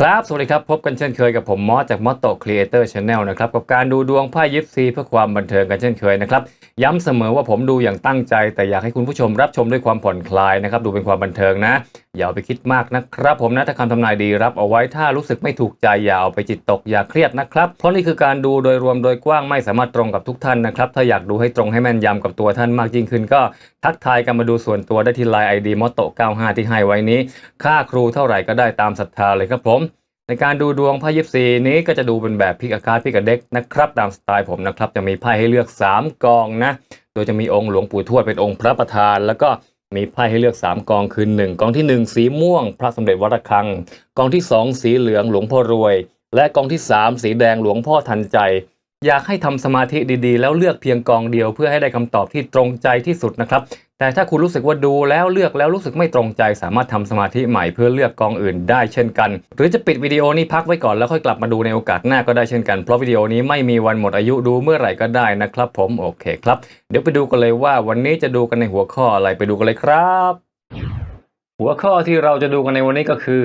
ครับ สวัสดีครับ พบกันเช่นเคยกับผมมอสจากมอสโตครีเอเตอร์ชาแนลนะครับ กับการดูดวงไพ่ยิปซีเพื่อความบันเทิงกันเช่นเคยนะครับ ย้ำเสมอว่าผมดูอย่างตั้งใจ แต่อยากให้คุณผู้ชมรับชมด้วยความผ่อนคลายนะครับ ดูเป็นความบันเทิงนะ อย่าไปคิดมากนะครับ ผมนะถ้าคำทำนายดีรับเอาไว้ถ้ารู้สึกไม่ถูกใจอย่าเอาไปจิตตกอย่าเครียดนะครับ เพราะนี่คือการดูโดยรวมโดยกว้างไม่สามารถตรงกับทุกท่านนะครับถ้าอยากดูให้ตรงให้แม่นยำกับตัวท่านมากยิ่งขึ้น ก็ทักทายกันมาดูส่วนตัวได้ที่ไลน์ไอดีมอตโต95ที่ให้ไว้นี้ ค่าครูเท่าไหร่ก็ได้ตามศรัทธาเลยครับผม ในการดูดวงไพ่ยิปซีนี้ก็จะดูเป็นแบบพิกอาคาดพิกาเด็กนะครับ ตามสไตล์ผมนะครับ จะมีไพ่ให้เลือก 3 กองนะ โดยจะมีองค์หลวงปู่ทวดเป็นองค์พระประธาน แล้วก็มีไพ่ให้เลือก 3 กองคือ 1 กองทีหนึ่1 สีม่วง พระสมเด็จวัดระฆัง กองที่ 2 สีเหลืองหลวงพ่อรวย และกองที่ 3 สีแดงหลวงพ่อทันใจ อยากให้ทำสมาธิดีๆ แล้วเลือกเพียงกองเดียวเพื่อให้ได้คำตอบที่ตรงใจที่สุดนะครับ แต่ถ้าคุณรู้สึกว่าดูแล้วเลือกแล้วรู้สึกไม่ตรงใจ สามารถทำสมาธิใหม่เพื่อเลือกกองอื่นได้เช่นกัน หรือจะปิดวิดีโอนี้พักไว้ก่อนแล้วค่อยกลับมาดูในโอกาสหน้าก็ได้เช่นกันเพราะวิดีโอนี้ไม่มีวันหมดอายุดูเมื่อไหร่ก็ได้นะครับ ผมโอเคครับ เดี๋ยวไปดูกันเลยว่าวันนี้จะดูกันในหัวข้ออะไรไปดูกันเลยครับ หัวข้อที่เราจะดูกันในวันนี้ก็คือ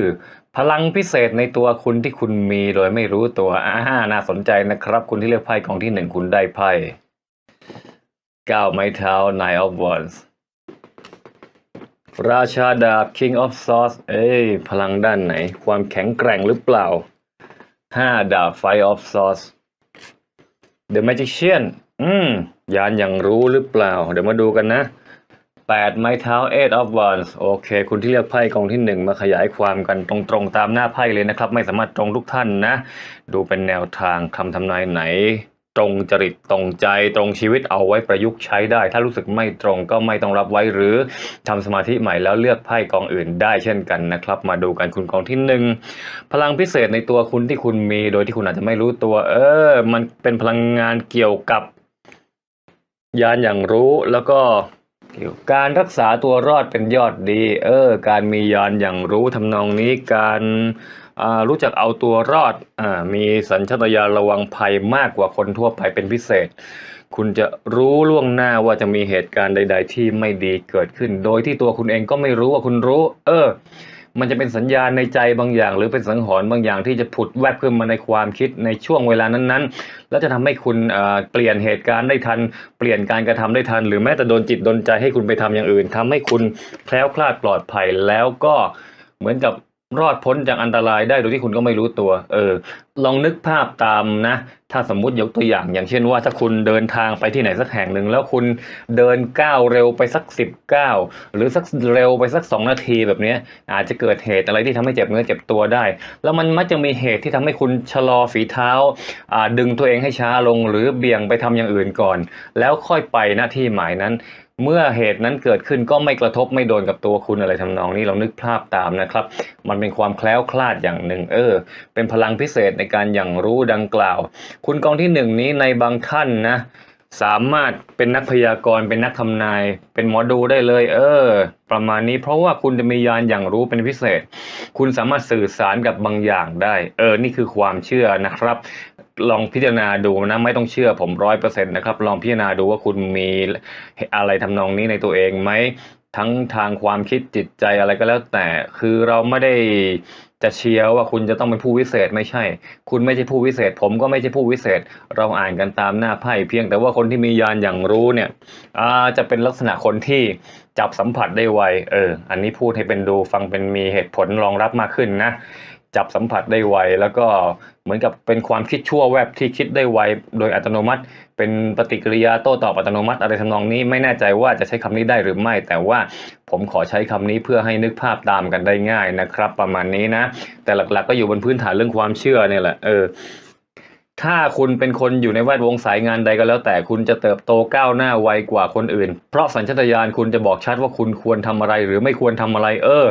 พลังพิเศษในตัวคุณที่คุณมีโดยไม่รู้ตัวอ่าน่าสนใจนะครับ คุณที่เลือกไพ่กองที่หนึ่งคุณได้ไพ่เก้าไม้เท้า Nine of Wands ราชาดาบ King of Swords เอ้ย พลังด้านไหน ความแข็งแกร่งหรือเปล่าห้าดาบ Five of Swords The Magician อืม ยานอย่างรู้หรือเปล่า เดี๋ยวมาดูกันนะแปดไม้เท้า Eight of Wands โอเค คุณที่เลือกไพ่กองที่หนึ่งมาขยายความกันตรงๆตามหน้าไพ่เลยนะครับ ไม่สามารถตรงทุกท่านนะ ดูเป็นแนวทางคำทำนายไหน ตรงจริตตรงใจตรงชีวิตเอาไว้ประยุกต์ใช้ได้ ถ้ารู้สึกไม่ตรงก็ไม่ต้องรับไว้หรือทำสมาธิใหม่แล้วเลือกไพ่กองอื่นได้เช่นกันนะครับ มาดูกันคุณกองที่หนึ่งพลังพิเศษในตัวคุณที่คุณมีโดยที่คุณอาจจะไม่รู้ตัว เออ มันเป็นพลังงานเกี่ยวกับยานอย่างรู้แล้วก็การรักษาตัวรอดเป็นยอดดี เออ การมียานอย่างรู้ทำนองนี้การ รู้จักเอาตัวรอดอมีสัญชาตญาณระวังภัยมากกว่าคนทั่วไปเป็นพิเศษ คุณจะรู้ล่วงหน้าว่าจะมีเหตุการณ์ใด ๆ ที่ไม่ดีเกิดขึ้น โดยที่ตัวคุณเองก็ไม่รู้ว่าคุณรู้ เออ มันจะเป็นสัญญาณในใจบางอย่าง หรือเป็นสังหรณ์บางอย่างที่จะผุดแวบขึ้นมาในความคิดในช่วงเวลานั้นๆ แล้วจะทำให้คุณเอ่อเปลี่ยนเหตุการณ์ได้ทัน เปลี่ยนการกระทำได้ทัน หรือแม้แต่โดนจิตโดนใจให้คุณไปทำอย่างอื่นทำให้คุณแคล้วคลาดปลอดภัยแล้วก็เหมือนกับ รอดพ้นจากอันตรายได้โดยที่คุณก็ไม่รู้ตัว เออ ลองนึกภาพตามนะ ถ้าสมมุติยกตัวอย่าง อย่างเช่นว่าถ้าคุณเดินทางไปที่ไหนสักแห่งหนึ่ง แล้วคุณเดินก้าวเร็วไปสักสิบก้าวหรือสักเร็วไปสักสองนาทีแบบนี้อาจจะเกิดเหตุอะไรที่ทำให้เจ็บเนื้อเจ็บตัวได้ แล้วมันมักจะมีเหตุที่ทำให้คุณชะลอฝีเท้าอ่าดึงตัวเองให้ช้าลง หรือเบี่ยงไปทำอย่างอื่นก่อน แล้วค่อยไปหน้าที่หมายนั้น เมื่อเหตุนั้นเกิดขึ้นก็ไม่กระทบไม่โดนกับตัวคุณอะไรทำนองนี้เรานึกภาพตามนะครับ มันเป็นความแคล้วคลาดอย่างหนึ่ง เออ เป็นพลังพิเศษในการอย่างรู้ดังกล่าว คุณกองที่หนึ่งนี้ในบางท่านนะ สามารถเป็นนักพยากรณ์เป็นนักทำนาย เป็นหมอดูได้เลย เออ ประมาณนี้เพราะว่าคุณจะมียานอย่างรู้เป็นพิเศษ คุณสามารถสื่อสารกับบางอย่างได้ เออ นี่คือความเชื่อนะครับ ลองพิจารณาดูนะไม่ต้องเชื่อผมร้อยเปอร์เซ็นต์นะครับ ลองพิจารณาดูว่าคุณมีอะไรทำนองนี้ในตัวเองไหมทั้งทางความคิดจิตใจอะไรก็แล้วแต่คือเราไม่ได้จะเชียร์ว่าคุณจะต้องเป็นผู้วิเศษไม่ใช่ คุณไม่ใช่ผู้วิเศษ ผมก็ไม่ใช่ผู้วิเศษ เราอ่านกันตามหน้าไพ่เพียงแต่ว่าคนที่มียานอย่างรู้เนี่ยจะเป็นลักษณะคนที่จับสัมผัสได้ไวเออ อันนี้พูดให้เป็นดูฟังเป็นมีเหตุผลรองรับมากขึ้นนะ จับสัมผัสได้ไว แล้วก็เหมือนกับเป็นความคิดชั่วแวบที่คิดได้ไว โดยอัตโนมัติ เป็นปฏิกิริยาโต้ตอบอัตโนมัติอะไรทำนองนี้ไม่แน่ใจว่าจะใช้คำนี้ได้หรือไม่ แต่ว่าผมขอใช้คำนี้เพื่อให้นึกภาพตามกันได้ง่ายนะครับ ประมาณนี้นะ แต่หลักๆก็อยู่บนพื้นฐานเรื่องความเชื่อเนี่ยแหละเออ ถ้าคุณเป็นคนอยู่ในแวดวงสายงานใดก็แล้วแต่คุณจะเติบโตก้าวหน้าไวกว่าคนอื่น เพราะสัญชาตญาณคุณจะบอกชัดว่าคุณควรทำอะไรหรือไม่ควรทำอะไร เออ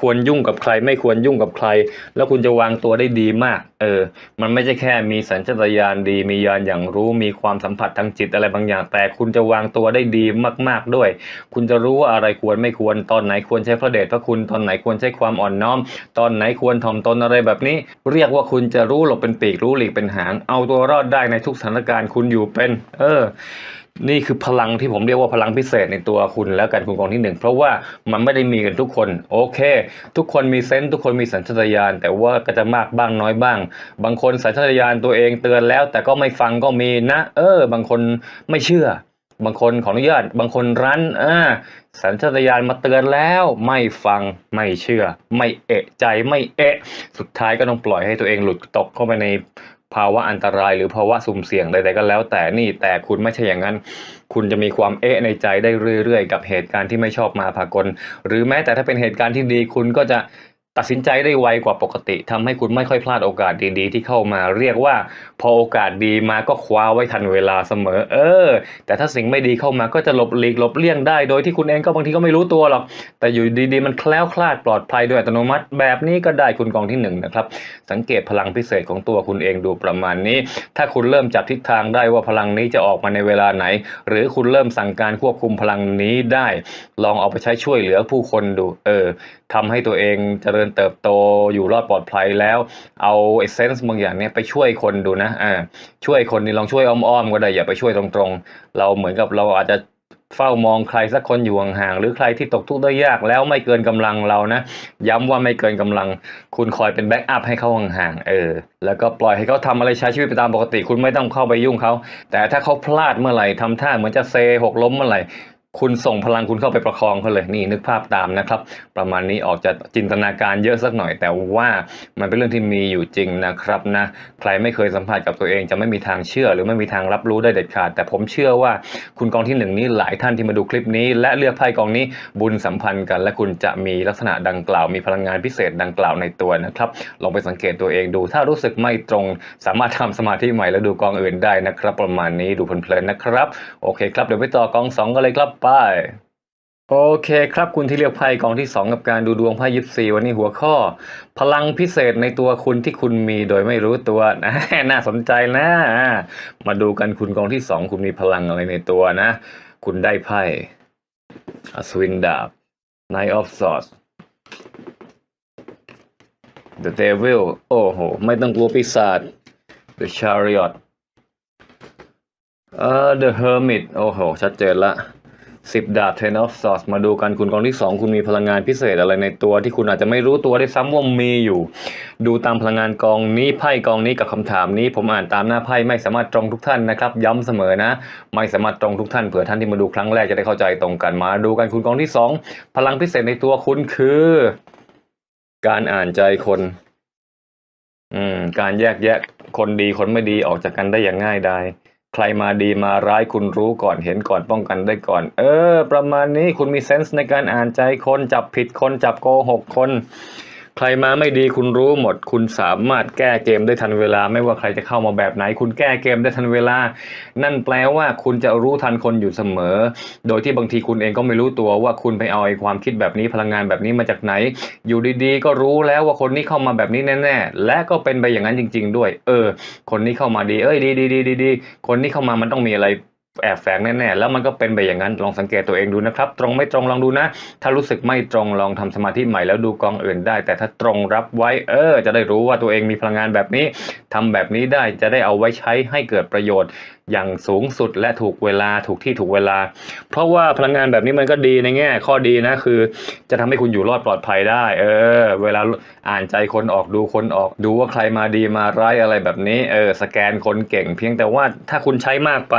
ควรยุ่งกับใคร ไม่ควรยุ่งกับใคร แล้วคุณจะวางตัวได้ดีมาก เออ มันไม่ใช่แค่มีสัญชาตญาณดี มีญาณอย่างรู้ มีความสัมผัสทางจิตอะไรบางอย่าง แต่คุณจะวางตัวได้ดีมาก ๆด้วย คุณจะรู้ว่าอะไรควรไม่ควร ตอนไหนควรใช้พระเดชพระคุณ ตอนไหนควรใช้ความอ่อนน้อม ตอนไหนควรถ่อมตนอะไรแบบนี้ เรียกว่าคุณจะรู้หลบเป็นปีกรู้หลีกเป็นหางเอาตัวรอดได้ในทุกสถานการณ์คุณอยู่เป็น เออ นี่คือพลังที่ผมเรียกว่าพลังพิเศษในตัวคุณแล้วกันคุณกองที่หนึ่งเพราะว่ามันไม่ได้มีกันทุกคน โอเค ทุกคนมีเซนส์ทุกคนมีสัญชาตญาณแต่ว่าก็จะมากบ้างน้อยบ้าง บางคนสัญชาตญาณตัวเองเตือนแล้ว แต่ก็ไม่ฟังก็มีนะ เออ บางคนไม่เชื่อบางคนขออนุญาตบางคนรั้นอ่าสัญชาตญาณมาเตือนแล้วไม่ฟังไม่เชื่อ ไม่เอะใจไม่เอะ สุดท้ายก็ต้องปล่อยให้ตัวเองหลุดตกเข้าไปใน ภาวะอันตรายหรือภาวะสุ่มเสี่ยงใดๆก็แล้วแต่นี่แต่คุณไม่ใช่อย่างนั้น คุณจะมีความเอะในใจได้เรื่อย ๆ กับเหตุการณ์ที่ไม่ชอบมาพากล หรือแม้แต่ถ้าเป็นเหตุการณ์ที่ดีคุณก็จะ ตัดสินใจได้ไวกว่าปกติทำให้คุณไม่ค่อยพลาดโอกาสดีๆ ที่เข้ามาเรียกว่า พอโอกาสดีมาก็คว้าไว้ทันเวลาเสมอ เออ แต่ถ้าสิ่งไม่ดีเข้ามาก็จะหลบหลีกหลบเลี่ยงได้ โดยที่คุณเองก็บางทีก็ไม่รู้ตัวหรอก แต่อยู่ดีๆ มันแคล้วคลาดปลอดภัยโดยอัตโนมัติ แบบนี้ก็ได้คุณกองที่หนึ่งนะครับ สังเกตพลังพิเศษของตัวคุณเองดูประมาณนี้ ถ้าคุณเริ่มจับทิศทางได้ว่าพลังนี้จะออกมาในเวลาไหน หรือคุณเริ่มสั่งการควบคุมพลังนี้ได้ ลองเอาไปใช้ช่วยเหลือผู้คนดู เออทำให้ตัวเองเจริญเติบโตอยู่รอดปลอดภัยแล้วเอาเอเซนส์บางอย่างเนี่ยไปช่วยคนดูนะอ่าช่วยคนนี่ลองช่วยอ้อมๆก็ได้อย่าไปช่วยตรงๆ เราเหมือนกับเราอาจจะเฝ้ามองใครสักคนอยู่ห่างๆหรือใครที่ตกทุกข์ได้ยากแล้วไม่เกินกำลังเรานะ ย้ำว่าไม่เกินกำลัง คุณคอยเป็นแบ็กอัพให้เขาห่างๆเออ แล้วก็ปล่อยให้เขาทำอะไรใช้ชีวิตไปตามปกติ คุณไม่ต้องเข้าไปยุ่งเขาแต่ถ้าเขาพลาดเมื่อไหร่ทำท่าเหมือนจะเซหกล้มเมื่อไหร่ คุณส่งพลังคุณเข้าไปประคองเขาเลยนี่นึกภาพตามนะครับ ประมาณนี้ออกจะจินตนาการเยอะสักหน่อย แต่ว่ามันเป็นเรื่องที่มีอยู่จริงนะครับนะใครไม่เคยสัมผัสกับตัวเองจะไม่มีทางเชื่อ หรือไม่มีทางรับรู้ได้เด็ดขาด แต่ผมเชื่อว่าคุณกองที่หนึ่งนี้หลายท่านที่มาดูคลิปนี้ และเลือกไพ่กองนี้บุญสัมพันธ์กัน และคุณจะมีลักษณะดังกล่าว มีพลังงานพิเศษดังกล่าวในตัวนะครับลองไปสังเกตตัวเองดู ถ้ารู้สึกไม่ตรง สามารถทำสมาธิใหม่แล้วดูกองอื่นได้นะครับ ประมาณนี้ดูเพลินๆนะครับ โอเคครับเดี๋ยวไปต่อกองสองกันเลยครับไป โอเคครับคุณที่เลือกไพ่กองที่ 2 กับการดูดวงไพ่ยิปซีวันนี้หัวข้อ พลังพิเศษในตัวคุณที่คุณมีโดยไม่รู้ตัวนะน่าสนใจนะ มาดูกันคุณกองที่ 2 คุณมีพลังอะไรในตัวนะ คุณได้ไพ่อัศวินดาบ Knight of Swords The Devil โอ้โห ไม่ต้องกลัวปีศาจ The Chariot เอ่อ The Hermit โอ้โห ชัดเจนละ สิบดาบ Ten of Swords มาดูกันคุณกองที่สองคุณมีพลังงานพิเศษอะไรในตัวที่คุณอาจจะไม่รู้ตัวได้ซ้ำว่ามีอยู่ ดูตามพลังงานกองนี้ไพ่กองนี้กับคำถามนี้ ผมอ่านตามหน้าไพ่ไม่สามารถตรงทุกท่านนะครับ ย้ำเสมอนะ ไม่สามารถตรงทุกท่านเผื่อท่านที่มาดูครั้งแรกจะได้เข้าใจตรงกันมาดูกันคุณกองที่สองพลังพิเศษในตัวคุณคือ การอ่านใจคนอืมการแยกแยะคนดีคนไม่ดีออกจากกันได้อย่างง่ายดาย ใครมาดีมาร้ายคุณรู้ก่อนเห็นก่อนป้องกันได้ก่อน เออ ประมาณนี้คุณมีเซนส์ในการอ่านใจคนจับผิดคนจับโกหกคน ใครมาไม่ดีคุณรู้หมด คุณสามารถแก้เกมได้ทันเวลา ไม่ว่าใครจะเข้ามาแบบไหน คุณแก้เกมได้ทันเวลา นั่นแปลว่าคุณจะรู้ทันคนอยู่เสมอ โดยที่บางทีคุณเองก็ไม่รู้ตัวว่าคุณไปเอาไอ้ความคิดแบบนี้พลังงานแบบนี้มาจากไหน อยู่ดีๆ ก็รู้แล้วว่าคนนี้เข้ามาแบบนี้แน่ๆ และก็เป็นไปอย่างนั้นจริง ๆ ด้วย เออ คนนี้เข้ามาดี เอ้ยดีดีดีดีดีคนนี้เข้ามามันต้องมีอะไร แอบแฝงแน่ๆแล้วมันก็เป็นไปอย่างนั้นลองสังเกตตัวเองดูนะครับ ตรงไม่ตรงลองดูนะ ถ้ารู้สึกไม่ตรงลองทำสมาธิใหม่แล้วดูกองอื่นได้ แต่ถ้าตรงรับไว้เออ จะได้รู้ว่าตัวเองมีพลังงานแบบนี้ทำแบบนี้ได้จะได้เอาไว้ใช้ให้เกิดประโยชน์ อย่างสูงสุดและถูกเวลาถูกที่ถูกเวลา เพราะว่าพลังงานแบบนี้มันก็ดีในแง่ ข้อดีนะคือ จะทำให้คุณอยู่รอดปลอดภัยได้ เออ เวลาอ่านใจคนออกดูคนออกดูว่าใครมาดีมาร้ายอะไรแบบนี้เออสแกนคนเก่ง เพียงแต่ว่าถ้าคุณใช้มากไป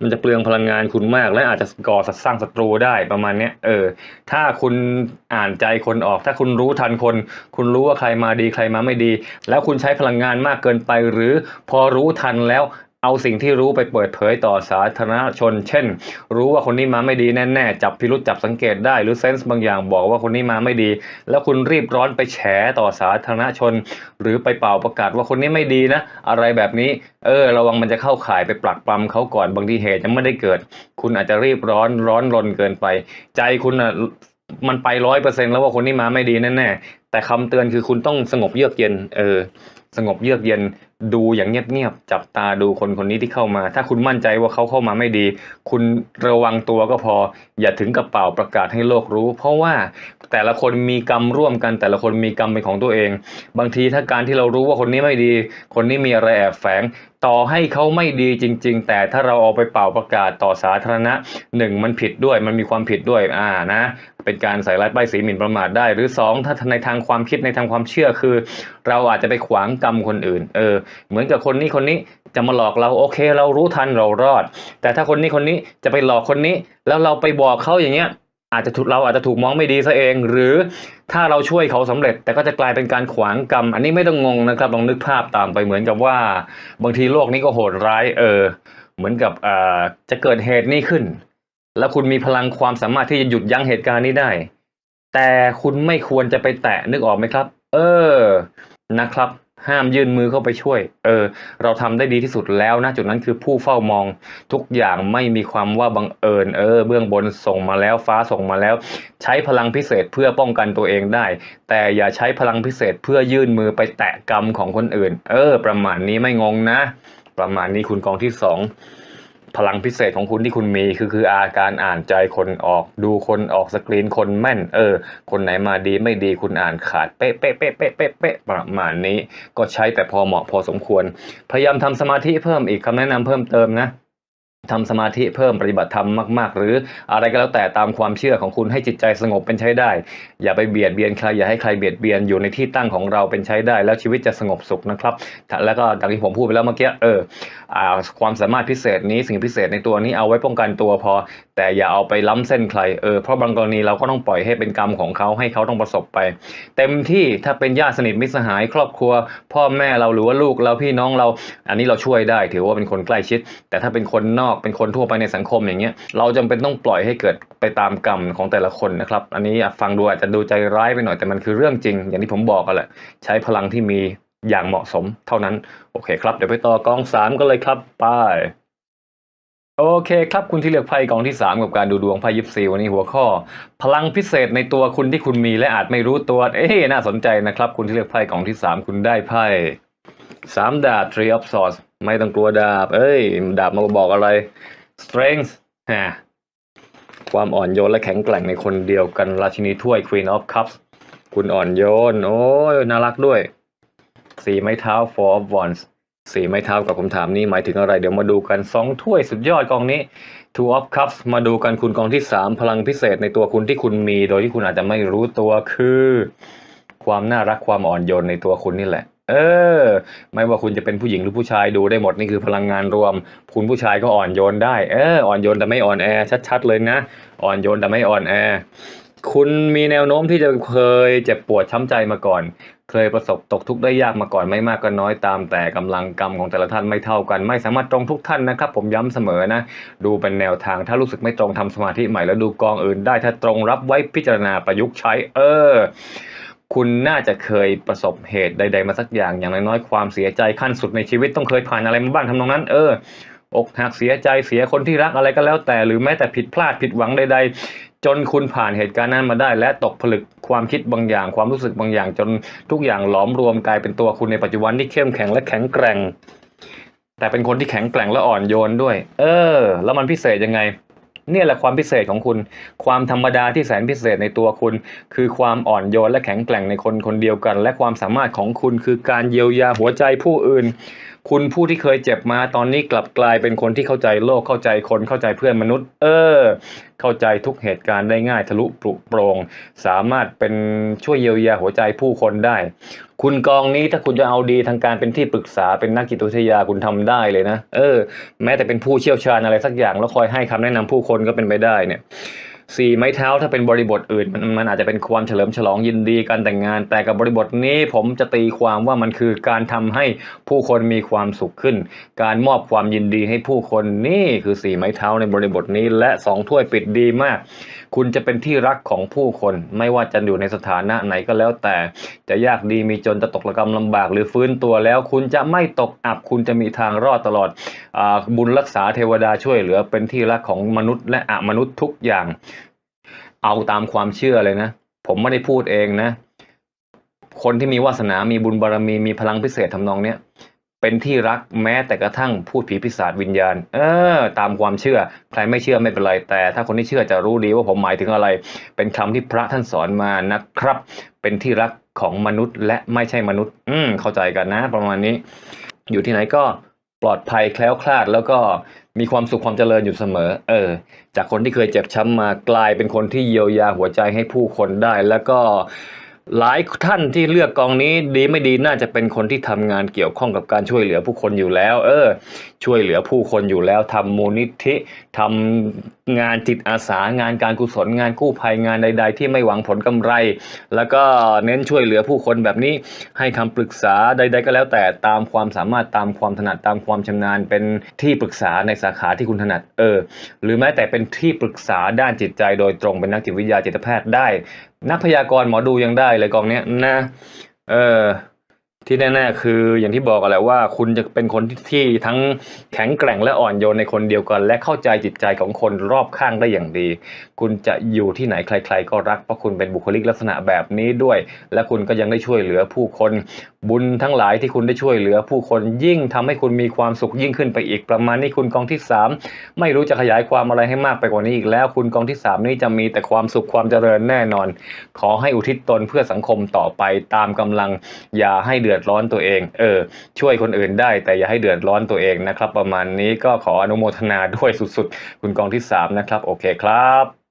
มันจะเปลืองพลังงานคุณมาก และอาจจะก่อสร้างศัตรูได้ประมาณนี้เออ ถ้าคุณอ่านใจคนออก ถ้าคุณรู้ทันคน คุณรู้ว่าใครมาดีใครมาไม่ดี แล้วคุณใช้พลังงานมากเกินไป หรือพอรู้ทันแล้ว เอาสิ่งที่รู้ไปเปิดเผยต่อสาธารณชน เช่น รู้ว่าคนนี้มาไม่ดีแน่ๆ จับพิรุษจับสังเกตได้ หรือเซนส์บางอย่างบอกว่าคนนี้มาไม่ดี แล้วคุณรีบร้อนไปแฉต่อสาธารณชน หรือไปเป่าประกาศว่าคนนี้ไม่ดีนะ อะไรแบบนี้ เออ ระวังมันจะเข้าข่ายไปปลักปลำเขาก่อนบางทีเหตุยังไม่ได้เกิด คุณอาจจะรีบร้อนร้อนรนเกินไป ใจคุณอะมันไปร้อยเปอร์เซ็นแล้วว่าคนนี้มาไม่ดีแน่ๆแต่คำเตือนคือคุณต้องสงบเยือกเย็น เออ สงบเยือกเย็น ดูอย่างเงียบๆจับตาดูคนคนนี้ที่เข้ามา ถ้าคุณมั่นใจว่าเขาเข้ามาไม่ดี คุณระวังตัวก็พอ อย่าถึงกับเป่าประกาศให้โลกรู้ เพราะว่าแต่ละคนมีกรรมร่วมกัน แต่ละคนมีกรรมเป็นของตัวเอง บางทีถ้าการที่เรารู้ว่าคนนี้ไม่ดี คนนี้มีอะไรแอบแฝง ต่อให้เขาไม่ดีจริง ๆ แต่ถ้าเราเอาไปเป่าประกาศต่อสาธารณะหนึ่งมันผิดด้วยมันมีความผิดด้วยอ่านะเป็นการใส่ร้ายป้ายสีหมิ่นประมาทได้ หรือสองถ้าในทางความคิดในทางความเชื่อคือ เราอาจจะไปขวางกรรมคนอื่นเออเหมือนกับคนนี้คนนี้จะมาหลอกเราโอเค เรารู้ทันเรารอด แต่ถ้าคนนี้คนนี้จะไปหลอกคนนี้ แล้วเราไปบอกเขาอย่างเงี้ย อาจจะถูกเราอาจจะถูกมองไม่ดีซะเอง หรือถ้าเราช่วยเขาสำเร็จ แต่ก็จะกลายเป็นการขวางกรรม อันนี้ไม่ต้องงงนะครับลองนึกภาพตามไปเหมือนกับว่า บางทีโลกนี้ก็โหดร้ายเออ เหมือนกับอ่าจะเกิดเหตุนี้ขึ้น แล้วคุณมีพลังความสามารถที่จะหยุดยั้งเหตุการณ์นี้ได้ แต่คุณไม่ควรจะไปแตะนึกออกไหมครับ เออนะครับ ห้ามยื่นมือเข้าไปช่วย เออ เราทำได้ดีที่สุดแล้วนะจุดนั้นคือผู้เฝ้ามองทุกอย่างไม่มีความว่าบังเอิญ เออ เบื้องบนส่งมาแล้วฟ้าส่งมาแล้ว ใช้พลังพิเศษเพื่อป้องกันตัวเองได้ แต่อย่าใช้พลังพิเศษเพื่อยื่นมือไปแตะกรรมของคนอื่น เออ ประมาณนี้ไม่งงนะ ประมาณนี้คุณกองที่สอง พลังพิเศษของคุณที่คุณมีคือคืออาการอ่านใจคนออกดูคนออกสกรีนคนแม่น เออ คนไหนมาดีไม่ดีคุณอ่านขาดเป๊ะเป๊ะเป๊ะเป๊ะเป๊ะเป๊ะประมาณนี้ ก็ใช้แต่พอเหมาะพอสมควร พยายามทำสมาธิเพิ่มอีกคำแนะนำเพิ่มเติมนะ ทำสมาธิเพิ่มปฏิบัติธรรมมาก ๆ หรืออะไรก็แล้วแต่ตามความเชื่อของคุณให้จิตใจสงบเป็นใช้ได้ อย่าไปเบียดเบียนใครอย่าให้ใครเบียดเบียนอยู่ในที่ตั้งของเราเป็นใช้ได้ แล้วชีวิตจะสงบสุขนะครับ แล้วก็ดังที่ผมพูดไปแล้วเมื่อกี้เออความสามารถพิเศษนี้สิ่งพิเศษในตัวนี้เอาไว้ป้องกันตัวพอ แต่อย่าเอาไปล้ำเส้นใครเออเพราะบางกรณีเราก็ต้องปล่อยให้เป็นกรรมของเขาให้เขาต้องประสบไป เต็มที่ถ้าเป็นญาติสนิทมิตรสหายครอบครัว พ่อแม่เราหรือว่าลูกเราพี่น้องเรา อันนี้เราช่วยได้ ถือว่าเป็นคนใกล้ชิด แต่ถ้าเป็นคนนอกเป็นคนทั่วไปในสังคมอย่างเงี้ยเราจำเป็นต้องปล่อยให้เกิดไปตามกรรมของแต่ละคนนะครับ อันนี้ฟังดูอาจจะดูใจร้ายไปหน่อยแต่มันคือเรื่องจริง อย่างที่ผมบอกกันแหละใช้พลังที่มีอย่างเหมาะสมเท่านั้น โอเคครับ เดี๋ยวไปต่อกองสามกันเลยครับไปโอเคครับคุณที่เลือกไพ่กองที่สามกับการดูดวงไพ่ยิปซีวันนี้หัวข้อ พลังพิเศษในตัวคุณที่คุณมีและอาจไม่รู้ตัว เอ๊ะน่าสนใจนะครับ คุณที่เลือกไพ่กองที่สามคุณได้ไพ่สามดาบ three of swords ไม่ต้องกลัวดาบ เอ้ย ดาบมาบอกอะไร strength ฮะความอ่อนโยนและแข็งแกร่งในคนเดียวกันราชินีถ้วย queen of cups คุณอ่อนโยน โอ้ยน่ารักด้วย สีไม้เท้า four of wands สีไม้เท้ากับคำถามนี้หมายถึงอะไร เดี๋ยวมาดูกันสองถ้วยสุดยอดกองนี้ two of cups มาดูกันคุณกองที่สามพลังพิเศษในตัวคุณที่คุณมี โดยที่คุณอาจจะไม่รู้ตัวคือ ความน่ารักความอ่อนโยนในตัวคุณนี่แหละ เออ ไม่ว่าคุณจะเป็นผู้หญิงหรือผู้ชายดูได้หมดนี่คือพลังงานรวม คุณผู้ชายก็อ่อนโยนได้ เออ อ่อนโยนแต่ไม่อ่อนแอ ชัดๆเลยนะ อ่อนโยนแต่ไม่อ่อนแอ คุณมีแนวโน้มที่จะเคยเจ็บปวดช้ำใจมาก่อน เคยประสบตกทุกข์ได้ยากมาก่อนไม่มากก็น้อยตาม แต่กำลังกรรมของแต่ละท่านไม่เท่ากัน ไม่สามารถตรงทุกท่านนะครับ ผมย้ำเสมอนะ ดูเป็นแนวทางถ้ารู้สึกไม่ตรงทำสมาธิใหม่แล้วดูกองอื่นได้ถ้าตรงรับไว้พิจารณาประยุกต์ใช้ เออ คุณน่าจะเคยประสบเหตุใด ๆ มาสักอย่างอย่างน้อยๆความเสียใจขั้นสุดในชีวิตต้องเคยผ่านอะไรมาบ้างทำนองนั้น เออ อกหักเสียใจเสียคนที่รักอะไรก็แล้วแต่หรือแม้แต่ผิดพลาดผิดหวังใด ๆ จนคุณผ่านเหตุการณ์นั้นมาได้ และตกผลึกความคิดบางอย่าง ความรู้สึกบางอย่าง จนทุกอย่างหลอมรวมกลายเป็นตัวคุณในปัจจุบันที่เข้มแข็งและแข็งแกร่ง แต่เป็นคนที่แข็งแกร่งและอ่อนโยนด้วย เออ แล้วมันพิเศษยังไง เนี่ยแหละความพิเศษของคุณ ความธรรมดาที่แสนพิเศษในตัวคุณ คือความอ่อนโยนและแข็งแกร่งในคนคนเดียวกัน และความสามารถของคุณคือการเยียวยาหัวใจผู้อื่น คุณผู้ที่เคยเจ็บมาตอนนี้กลับกลายเป็นคนที่เข้าใจโลกเข้าใจคนเข้าใจเพื่อนมนุษย์ เออ เข้าใจทุกเหตุการณ์ได้ง่ายทะลุปลุโปร่งสามารถเป็นช่วยเยียวยาหัวใจผู้คนได้ คุณกองนี้ถ้าคุณจะเอาดีทางการเป็นที่ปรึกษาเป็นนักจิตวิทยาคุณทำได้เลยนะ เออ แม้แต่เป็นผู้เชี่ยวชาญอะไรสักอย่างแล้วคอยให้คำแนะนำผู้คนก็เป็นไปได้เนี่ย สี่ไม้เท้าถ้าเป็นบริบทอื่นมันมันอาจจะเป็นความเฉลิมฉลองยินดีการแต่งงาน แต่กับบริบทนี้ผมจะตีความว่ามันคือการทำให้ผู้คนมีความสุขขึ้น การมอบความยินดีให้ผู้คนนี่คือสี่ไม้เท้าในบริบทนี้และสองถ้วยปิดดีมาก คุณจะเป็นที่รักของผู้คน ไม่ว่าจะอยู่ในสถานะไหนก็แล้วแต่ จะยากดีมีจนจะตกระกำลำบากหรือฟื้นตัวแล้ว คุณจะไม่ตกอับ คุณจะมีทางรอดตลอดอบุญรักษาเทวดาช่วยเหลือเป็นที่รักของมนุษย์ และอมนุษย์ทุกอย่าง เอาตามความเชื่อเลยนะ ผมไม่ได้พูดเองนะ คนที่มีวาสนา มีบุญบารมี มีพลังพิเศษทำนองเนี้ย เป็นที่รักแม้แต่กระทั่งพูดผีปีศาจวิญญาณ เออ ตามความเชื่อ ใครไม่เชื่อไม่เป็นไร แต่ถ้าคนที่เชื่อจะรู้ดีว่าผมหมายถึงอะไร เป็นคำที่พระท่านสอนมานะครับ เป็นที่รักของมนุษย์และไม่ใช่มนุษย์ อืม เข้าใจกันนะ ประมาณนี้ อยู่ที่ไหนก็ปลอดภัยแคล้วคลาดแล้วก็มีความสุขความเจริญอยู่เสมอ เออ จากคนที่เคยเจ็บช้ำมากลายเป็นคนที่เยียวยาหัวใจให้ผู้คนได้ แล้วก็ หลายท่านที่เลือกกองนี้ดีไม่ดีน่าจะเป็นคนที่ทำงานเกี่ยวข้องกับการช่วยเหลือผู้คนอยู่แล้ว เออ ช่วยเหลือผู้คนอยู่แล้วทำมูลนิธิทำงานจิตอาสางานการกุศลงานกู้ภัยงานใด ๆ ที่ไม่หวังผลกำไร แล้วก็เน้นช่วยเหลือผู้คนแบบนี้ให้คำปรึกษาใด ๆ ก็แล้วแต่ตามความสามารถตามความถนัดตามความชำนาญ เป็นที่ปรึกษาในสาขาที่คุณถนัดเออ หรือแม้แต่เป็นที่ปรึกษาด้านจิตใจโดยตรงเป็นนักจิตวิทยาจิตแพทย์ได้นักพยากรณ์หมอดูยังได้เลยกองเนี้ยนะ เออ ที่แน่ๆคืออย่างที่บอกกันแหละว่า คุณจะเป็นคนที่ที่ทั้งแข็งแกร่งและอ่อนโยนในคนเดียวกัน และเข้าใจจิตใจของคนรอบข้างได้อย่างดี คุณจะอยู่ที่ไหนใคร ๆ ก็รักเพราะคุณเป็นบุคลิกลักษณะแบบนี้ด้วย และคุณก็ยังได้ช่วยเหลือผู้คน บุญทั้งหลายที่คุณได้ช่วยเหลือ ผู้คนยิ่งทำให้คุณมีความสุขยิ่งขึ้นไปอีกประมาณนี้คุณกองที่สามไม่รู้จะขยายความอะไรให้มากไปกว่านี้อีกแล้ว คุณกองที่สามนี้จะมีแต่ความสุขความเจริญแน่นอน ขอให้อุทิศตนเพื่อสังคมต่อไปตามกำลังอย่าให้เดือดือดร้อนตัวเอง เออ ช่วยคนอื่นได้ แต่อย่าให้เดือดร้อนตัวเองนะครับ ประมาณนี้ก็ขออนุโมทนาด้วยสุดๆ คุณกองที่สามนะครับ โอเคครับ